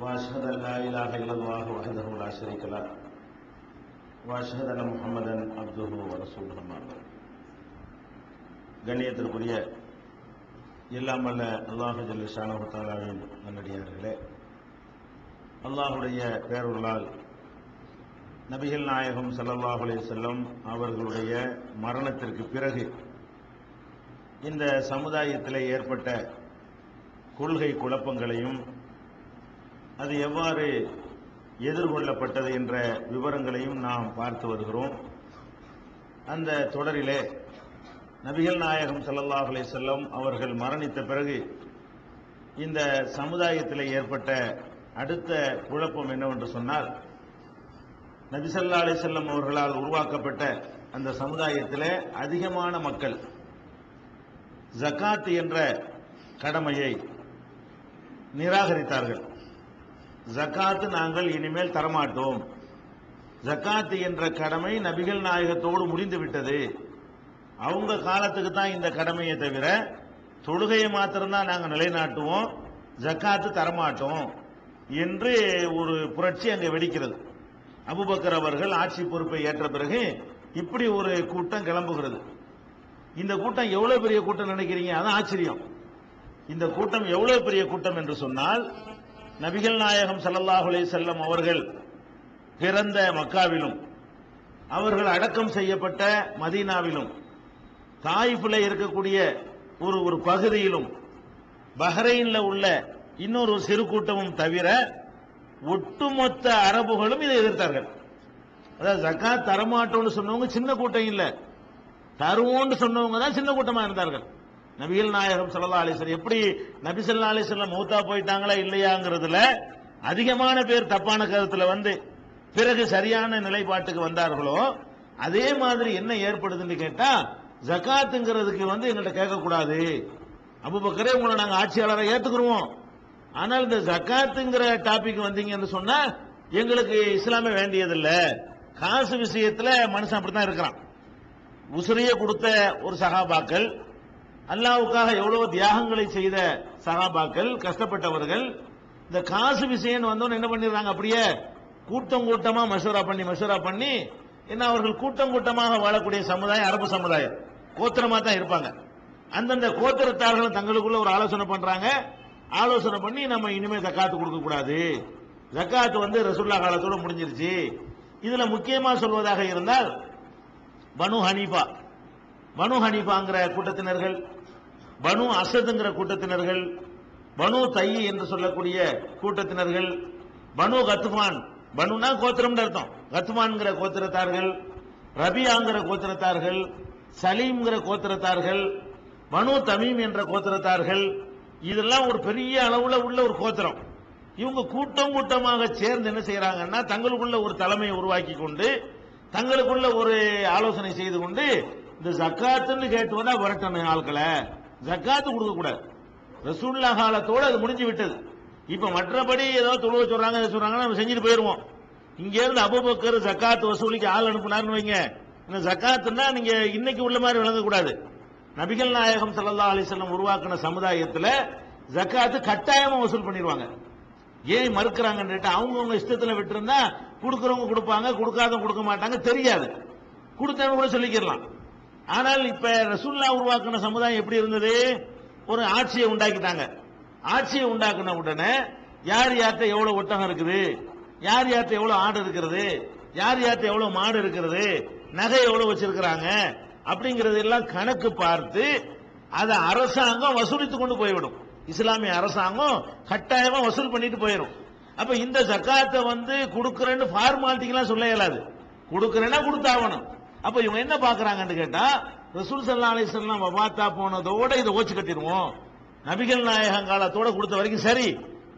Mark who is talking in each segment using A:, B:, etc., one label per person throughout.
A: واشهد ان لا اله الا الله وحده لا شريك له واشهد ان محمدا عبده ورسوله اما بعد கண்ணியத்திற்குரிய எல்லாம் வல்ல அல்லாஹு ஜல்ல ஷானஹு தஆலாவின் நல்லடியார்களே அல்லாஹுடைய பேரொருளால் நபிகள் நாயகம் ஸல்லல்லாஹு அலைஹி வஸல்லம் அவர்களுடைய மரணத்திற்கு பிறகு இந்த சமுதாயத்தில் ஏற்பட்ட கொள்கை குழப்பங்களையும் அது எவ்வாறு எதிர்கொள்ளப்பட்டது என்ற விவரங்களையும் நாம் பார்த்து வருகிறோம். அந்த தொடரிலே நபிகள் நாயகம் ஸல்லல்லாஹு அலைஹி செல்லம் அவர்கள் மரணித்த பிறகு இந்த சமுதாயத்தில் ஏற்பட்ட அடுத்த குழப்பம் என்னவென்று சொன்னால் நபிசல்லா ஸல்லல்லாஹு செல்லம் அவர்களால் உருவாக்கப்பட்ட அந்த சமுதாயத்தில் அதிகமான மக்கள் ஜக்காத் என்ற கடமையை நிராகரித்தார்கள். ஜக்காத்து நாங்கள் இனிமேல் தரமாட்டோம். ஜக்காத்து என்ற கடமை நபிகள் நாயகத்தோடு முடிந்து விட்டது. அவங்க காலத்துக்கு தான் இந்த கடமையை தவிர தொழுகையை மாத்திரம்தான் நாங்கள் நிலைநாட்டுவோம். ஜக்காத்து தரமாட்டோம் என்று ஒரு புரட்சி அங்கே வெடிக்கிறது. அபுபக்கர் அவர்கள் ஆட்சி பொறுப்பை ஏற்ற பிறகு இப்படி ஒரு கூட்டம் கிளம்புகிறது. இந்த கூட்டம் எவ்வளவு பெரிய கூட்டம் நினைக்கிறீங்க? அதான் ஆச்சரியம். இந்த கூட்டம் எவ்வளவு பெரிய கூட்டம் என்று சொன்னால் நபிகள் நாயகம் ஸல்லல்லாஹு செல்லம் அவர்கள் பிறந்த மக்காவிலும் அவர்கள் அடக்கம் செய்யப்பட்ட மதீனாவிலும் தாயிஃபில் இருக்கக்கூடிய ஒரு ஒரு பகுதியிலும் பஹ்ரைன்ல உள்ள இன்னொரு சிறு கூட்டமும் தவிர ஒட்டுமொத்த அரபுகளும் இதை எதிர்த்தார்கள். அதாவது ஜக்கா தரமாட்டோம்னு சொன்னவங்க சின்ன கூட்டம் இல்லை. தருவோம்னு சொன்னவங்க தான் சின்ன கூட்டமா இருந்தார்கள். நபிகள் நாயகம் சல்லா அலைஹி எப்படி நபி சல்லா அலைஹி மௌத்தா போயிட்டாங்களா இல்லையாங்கிறதுல அதிகமான பேர் தப்பான கருத்துல வந்து பிறகு சரியான நிலைப்பாட்டுக்கு வந்தார்களோ அதே மாதிரி என்ன ஏற்படுதுன்னு கேட்டா ஜகாத்துங்கிறதுக்கு வந்து எங்கள்கிட்ட கேட்கக்கூடாது. அபுபக்கரே உங்களை நாங்கள் ஆட்சியாளரை ஏத்துக்குருவோம். ஆனால் இந்த ஜகாத்துங்கிற டாபிக் வந்தீங்கன்னு சொன்னா எங்களுக்கு இஸ்லாமே வேண்டியதில்லை. காசு விஷயத்துல மனுஷன் அப்படித்தான் இருக்கிறான். உசுரிய கொடுத்த ஒரு சகாபாக்கள் அல்லாவுக்காக எவ்வளவு தியாகங்களை செய்த சகாபாக்கள் கஷ்டப்பட்டவர்கள் இந்த காசு விஷயம் வந்தோன்னு என்ன பண்ணிடுறாங்க? அப்படியே கூட்டம் கூட்டமா மசூரா பண்ணி மசூரா பண்ணி என்ன அவர்கள் கூட்டம் கூட்டமாக வாழக்கூடிய சமுதாயம் அரபு சமுதாயம். கோத்திரமா தான் இருப்பாங்க. அந்தந்த கோத்திரத்தார்களும் தங்களுக்குள்ள ஒரு ஆலோசனை பண்றாங்க. ஆலோசனை பண்ணி நம்ம இனிமே ஜக்காத்து கொடுக்க கூடாது. ஜக்காத்து வந்து ரசுல்லா காலத்தோட முடிஞ்சிருச்சு. இதுல முக்கியமா சொல்வதாக இருந்தால் பனு ஹனீஃபா. பனு ஹனீஃபாங்கிற கூட்டத்தினர்கள் பனு அசதுங்கிற கூட்டத்தினர்கள் பனு தையி என்று சொல்லக்கூடிய கூட்டத்தினர்கள் பனு கத்துமான். பனுனா கோத்திரம்னு அர்த்தம். கத்துமான்கிற கோத்திரத்தார்கள் ரபியாங்கிற கோத்திரத்தார்கள் சலீம்ங்கிற கோத்திரத்தார்கள் பனு தமீம் என்ற கோத்திரத்தார்கள் இதெல்லாம் ஒரு பெரிய அளவுல உள்ள ஒரு கோத்திரம். இவங்க கூட்டம் கூட்டமாக சேர்ந்து என்ன செய்யறாங்கன்னா தங்களுக்குள்ள ஒரு தலைமையை உருவாக்கி கொண்டு தங்களுக்குள்ள ஒரு ஆலோசனை செய்து கொண்டு இந்த ஜக்காத்துன்னு கேட்டு வந்தா விரட்டணும் ஆட்களை. ஜக்காத்து கொடுக்க கூடாது. ரசூல்லா காலத்தோடு அது முடிஞ்சு விட்டது. இப்போ மற்றபடி ஏதோ தொழுவ சொல்றாங்க இதை சொல்றாங்க நம்ம செஞ்சுட்டு போயிடுவோம் இங்கேருந்து அபுபக்கர் ஜக்காத் வசூலிக்கு ஆள் அனுப்புனார்னு வைங்க. இந்த ஜக்காத்துன்னா நீங்க இன்னைக்கு உள்ள மாதிரி விளங்கக்கூடாது நபிகள் நாயகம் சல்லா அலிசல்லம் உருவாக்கின சமுதாயத்தில் ஜக்காத்து கட்டாயமாக வசூல் பண்ணிடுவாங்க. ஏன் மறுக்கிறாங்கன்னு அவங்கவுங்க இஷ்டத்தில் விட்டுருந்தா கொடுக்குறவங்க கொடுப்பாங்க கொடுக்காதவங்க கொடுக்க மாட்டாங்க தெரியாது. கொடுத்தவங்க கூட சொல்லிக்கிறலாம் ஆனால் இப்ப ரசூல்லா உருவாக்கின சமுதாயம் எப்படி இருந்தது? ஒரு ஆட்சியை உண்டாக்கிட்டாங்க. ஆட்சியை உண்டாக்குன உடனே யார் யார்கிட்ட எவ்வளவு ஒட்டகம் இருக்குது? யார் யார்கிட்ட எவ்வளவு ஆடு இருக்கிறது? யார் யார்கிட்ட எவ்வளவு மாடு இருக்கிறது? நகை எவ்வளவு வச்சிருக்கிறாங்க? அப்படிங்கறது எல்லாம் கணக்கு பார்த்து அதை அரசாங்கம் வசூலித்து கொண்டு போய்விடும். இஸ்லாமிய அரசாங்கம் கட்டாயமா வசூல் பண்ணிட்டு போயிடும் அப்ப இந்த ஜக்காத்தை வந்து கொடுக்கறேன்னு ஃபார்மாலிட்டிக்கெல்லாம் சொல்ல இயலாது. கொடுக்கறேன்னா கொடுத்தாகணும். அப்ப இவங்க என்ன பாக்குறாங்கன்னு கேட்டா ரசூல் சல்லா அலிஸ்லாம் பார்த்தா போனதோட இதை ஓச்சு கட்டிடுவோம். நபிகள் நாயகம் காலத்தோட கொடுத்த வரைக்கும் சரி.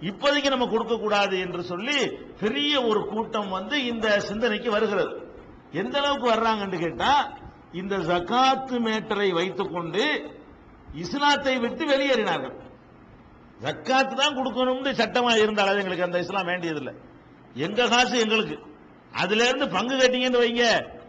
A: இப்போதைக்கு நம்ம கொடுக்க கூடாது என்று சொல்லி பெரிய ஒரு கூட்டம் வந்து இந்த சிந்தனைக்கு வருகிறது. எந்த அளவுக்கு வர்றாங்கன்னு கேட்டா இந்த ஜகாத்து மேட்டரை வைத்துக்கொண்டு இஸ்லாத்தை விட்டு வெளியேறினார்கள். ஜக்காத்து தான் கொடுக்கணும்னு சட்டமா இருந்தாலும் எங்களுக்கு அந்த இஸ்லாம் வேண்டியதில்லை. எங்க காசு எங்களுக்கு. அதுல இருந்து பங்கு கட்டிங்கன்னு வைங்க.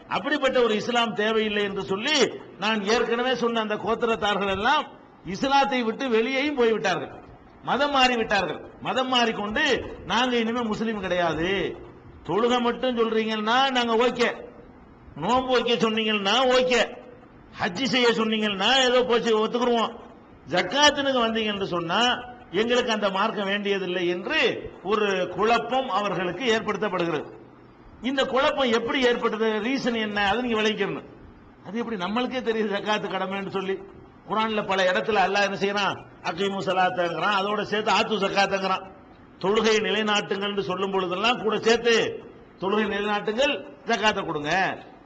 A: அப்படிப்பட்ட ஒரு இஸ்லாம் தேவையில்லை என்று சொல்லி நான் ஏற்கனவே சொன்ன அந்த கோத்திரத்தார்கள் எல்லாம் இஸ்லாத்தை விட்டு வெளியேயும் போய்விட்டார்கள். மதம் மாறிவிட்டார்கள். மதம் மாறிக்கொண்டு நாங்க இனிமே முஸ்லீம் கிடையாது. தொழுகை மட்டும் சொல்றீங்கன்னா நாங்க ஓகே. நோன்பு வைக்க சொன்னீங்கன்னா ஓகே. ஹஜ்ஜி செய்ய சொன்னீங்கன்னா ஏதோ போச்சு ஒத்துக்குருவோம். ஜக்காத்துனுக்கு வந்தீங்க என்று சொன்னா எங்களுக்கு அந்த மார்க்கம் வேண்டியதில்லை என்று ஒரு குழப்பம் அவர்களுக்கு ஏற்படுத்தப்படுகிறது. இந்த குழப்பம் எப்படி ஏற்பட்டது? ரீசன் என்ன? அது நீங்க விளைக்கணும் அது எப்படி? நம்மளுக்கே தெரியுது ஜக்காத்து கடமைன்னு சொல்லி. குரான்ல பல இடத்துல அல்லாஹ் என்ன செய்யறான்? அக்கீமு சலாத்தங்கிறான். அதோட சேர்த்து ஆத்து சக்காத்தங்கிறான் தொழுகை நிலைநாட்டுங்கள்னு சொல்லும் பொழுதெல்லாம் கூட சேர்த்து தொழுகை நிலைநாட்டுங்கள் ஜக்காத்தை கொடுங்க.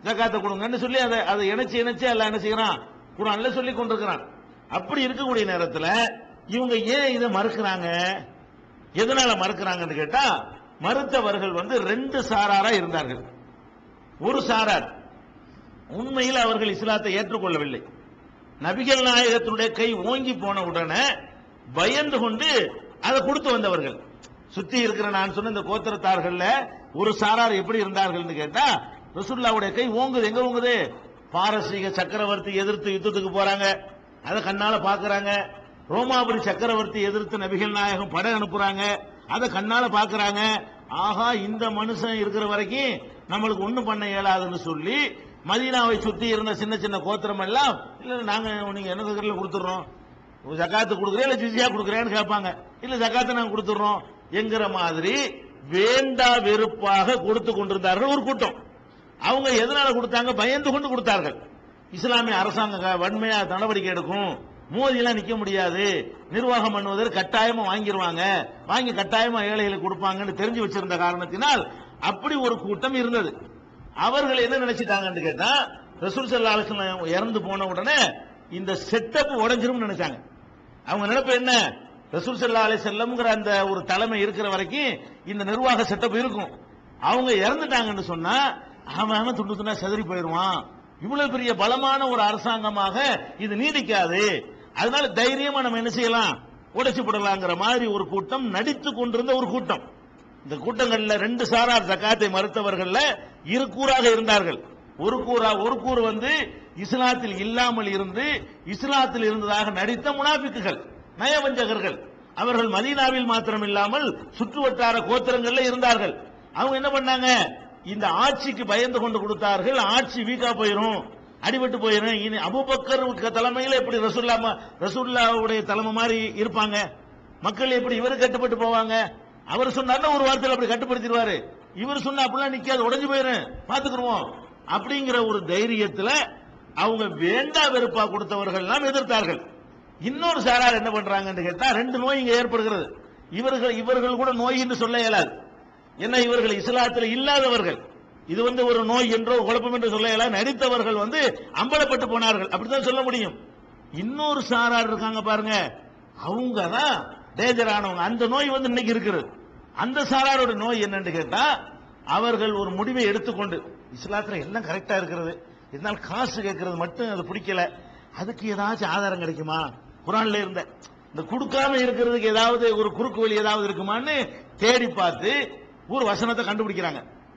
A: ஜக்காத்தை கொடுங்கன்னு சொல்லி அதை அதை இணைச்சு இணைச்சு எல்லாம் என்ன செய்யறான்? குரான்ல சொல்லி கொண்டிருக்கிறான். அப்படி இருக்கக்கூடிய நேரத்தில் இவங்க ஏன் இதை மறுக்கிறாங்க? எதனால மறுக்கிறாங்கன்னு கேட்டா மறுத்தவர்கள் வந்து ரெண்டு சாராரா இருந்தார்கள். ஒரு சாரார். உண்மையில் அவர்கள் இஸ்லாத்தை ஏற்றுக்கொள்ளவில்லை. நபிகள் நாயகத்தினுடைய கை ஓங்கி போன உடனே பயந்து கொண்டு அதை கொடுத்து வந்தவர்கள். சுத்தி இருக்கிற நான் சொன்ன இந்த கோத்திரத்தார்கள் ஒரு சாரார் எப்படி இருந்தார்கள்னு கேட்டா ரசுல்லாவுடைய கை ஓங்குது. எங்க ஓங்குது? பாரசீக சக்கரவர்த்தி எதிர்த்து யுத்தத்துக்கு போறாங்க. அதை கண்ணால பாக்குறாங்க ரோமாபுரி சக்கரவர்த்தி எதிர்த்து நபிகள் நாயகம் படை அனுப்புறாங்க. அதை கண்ணால பாக்குறாங்க ஆஹா இந்த மனுஷன் இருக்கிற வரைக்கும் நம்மளுக்கு ஒண்ணும் பண்ண இயலாதுன்னு சொல்லி மதீனாவை சுத்தி இருந்த சின்ன சின்ன கோத்திரம் எல்லாம் இல்ல நாங்க நீங்க என்ன கருல கொடுத்துறோம் ஜக்காத்து கொடுக்குறேன் இல்ல ஜிசியா கொடுக்குறேன்னு கேட்பாங்க. இல்ல ஜக்காத்து நாங்க கொடுத்துறோம் என்கிற மாதிரி வேண்டா வெறுப்பாக கொடுத்து கொண்டிருந்தார்கள் ஒரு கூட்டம். அவங்க எதனால கொடுத்தாங்க? பயந்து கொண்டு கொடுத்தார்கள். இஸ்லாமிய அரசாங்கம் வன்மையா நடவடிக்கை எடுக்கும். மோதியெல்லாம் நிக்க முடியாது. நிர்வாகம் பண்ணுவதற்கு கட்டாயமா வாங்கிடுவாங்க வாங்கி கட்டாயமா ஏழைகளுக்கு கொடுப்பாங்கன்னு தெரிஞ்சு வச்சிருந்த காரணத்தினால் அப்படி ஒரு கூட்டம் இருந்தது. அவர்கள் என்ன நினைச்சிட்டாங்கன்னு கேட்டா ரசூல் சல்லா அலிஸ்லாம் இறந்து போன உடனே இந்த செட்டப் உடஞ்சிரும் நினைச்சாங்க. அவங்க நினைப்பு என்ன? ரசூல் சல்லா அலி செல்லம்ங்கிற அந்த ஒரு தலைமை இருக்கிற வரைக்கும் இந்த நிர்வாக செட்டப் இருக்கும். அவங்க இறந்துட்டாங்கன்னு சொன்னா அவன் அவன் துண்டு துண்டா செதறி போயிடுவான். இவ்வளவு பெரிய பலமான ஒரு அரசாங்கமாக இது நீடிக்காது. அதனால தைரியமா நம்ம என்ன செய்யலாம்? உடைச்சு போடலாங்கிற மாதிரி ஒரு கூட்டம் நடித்து கொண்டிருந்த ஒரு கூட்டம். இந்த கூட்டங்கள்ல ரெண்டு சாரார் ஜக்காத்தை மறுத்தவர்கள்ல இரு கூறாக இருந்தார்கள். ஒரு கூறா ஒரு கூறு வந்து இஸ்லாத்தில் இல்லாமல் இருந்து இஸ்லாத்தில் இருந்ததாக நடித்த முனாபிக்குகள் நயவஞ்சகர்கள். அவர்கள் மதீனாவில் மாத்திரம் இல்லாமல் சுற்று வட்டார கோத்திரங்கள்ல இருந்தார்கள். அவங்க என்ன பண்ணாங்க? இந்த ஆட்சிக்கு பயந்து கொண்டு கொடுத்தார்கள். ஆட்சி வீக்கா போயிரும். அடிபட்டு போயிரும் இனி அபுபக்கர் தலைமையில் எப்படி ரசூல்லா ம- ரசூல்லாவுடைய தலைமை மாதிரி இருப்பாங்க? மக்கள் எப்படி இவரு கட்டுப்பட்டு போவாங்க? அவர் சொன்னார்னா ஒரு வார்த்தையில் அப்படி கட்டுப்படுத்திடுவாரு. இவர் சொன்னா அப்படிலாம் நிக்காது உடஞ்சு போயிரும். பாத்துக்கிருவோம். அப்படிங்கிற ஒரு தைரியத்துல அவங்க வேண்டா வெறுப்பா கொடுத்தவர்கள் எல்லாம் எதிர்த்தார்கள். இன்னொரு சாரார் என்ன பண்றாங்கன்னு கேட்டா ரெண்டு நோய் இங்க ஏற்படுகிறது. இவர்கள் இவர்கள் கூட நோய் என்று சொல்ல இயலாது. என்ன இவர்கள் இஸ்லாத்தில் இல்லாதவர்கள். இது வந்து ஒரு நோய் என்றோ குழப்பம் என்று சொல்ல நடித்தவர்கள் வந்து அம்பலப்பட்டு போனார்கள். அப்படித்தான் சொல்ல முடியும். இன்னொரு சாரார் இருக்காங்க பாருங்க. அவங்க தான் டேஞ்சர் ஆனவங்க அந்த நோய் வந்து இன்னைக்கு இருக்குது. அந்த சாராரோட நோய் என்னன்னு கேட்டா அவர்கள் ஒரு முடிவை எடுத்துக்கொண்டு இஸ்லாத்துல எல்லாம் கரெக்டா இருக்கிறது. இருந்தாலும் காசு கேட்கறது மட்டும் அது பிடிக்கல. அதுக்கு ஏதாச்சும் ஆதாரம் கிடைக்குமா? குரான்ல இருந்த இந்த கொடுக்காம இருக்கிறதுக்கு ஏதாவது ஒரு குறுக்கு வழி ஏதாவது இருக்குமான்னு தேடி பார்த்து ஒரு வசனத்தை கண்டுபிடிக்கிறாங்க.